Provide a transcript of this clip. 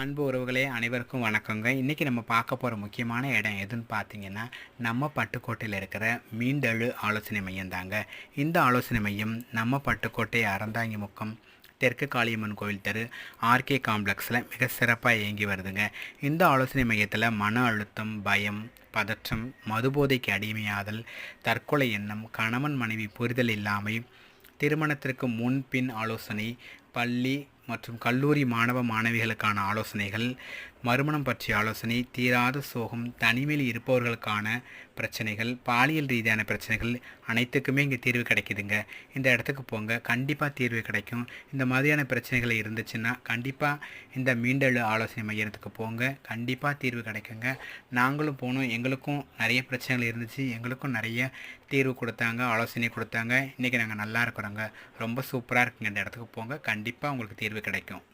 அன்பு உறவுகளே அனைவருக்கும் வணக்கங்க. இன்றைக்கி நம்ம பார்க்க போகிற முக்கியமான இடம் எதுன்னு பார்த்தீங்கன்னா நம்ம பட்டுக்கோட்டையில் இருக்கிற மீண்டழு ஆலோசனை மையம் தாங்க. இந்த ஆலோசனை மையம் நம்ம பட்டுக்கோட்டை அறந்தாங்கி முக்கம் தெற்கு காளியம்மன் கோவில் தெரு ஆர்கே காம்ப்ளெக்ஸில் மிக சிறப்பாக இயங்கி வருதுங்க. இந்த ஆலோசனை மையத்தில் மன அழுத்தம் பயம் பதற்றம் மதுபோதைக்கு அடிமையாதல் தற்கொலை எண்ணம் கணவன் மனைவி புரிதல் இல்லாமை திருமணத்திற்கு முன்பின் ஆலோசனை பள்ளி மற்றும் கல்லூரி மாணவ மாணவிகளுக்கான ஆலோசனைகள் மறுமணம் பற்றிய ஆலோசனை தீராத சோகம் தனிமையில் இருப்பவர்களுக்கான பிரச்சனைகள் பாலியல் ரீதியான பிரச்சனைகள் அனைத்துக்குமே இங்கே தீர்வு கிடைக்குதுங்க. இந்த இடத்துக்கு போங்க. கண்டிப்பாக தீர்வு கிடைக்கும். இந்த மாதிரியான பிரச்சனைகள் இருந்துச்சுன்னா கண்டிப்பாக இந்த மீண்டெழு ஆலோசனை மையத்துக்கு போங்க. கண்டிப்பாக தீர்வு கிடைக்குங்க. நாங்களும் போனோம். எங்களுக்கும் நிறைய பிரச்சனைகள் இருந்துச்சு. எங்களுக்கும் நிறைய தீர்வு கொடுத்தாங்க ஆலோசனை கொடுத்தாங்க. இன்றைக்கி நாங்கள் நல்லா இருக்கிறோங்க. ரொம்ப சூப்பராக இருக்குங்க. இந்த இடத்துக்கு போங்க. கண்டிப்பாக உங்களுக்கு தீர்வு கிடைக்கும்.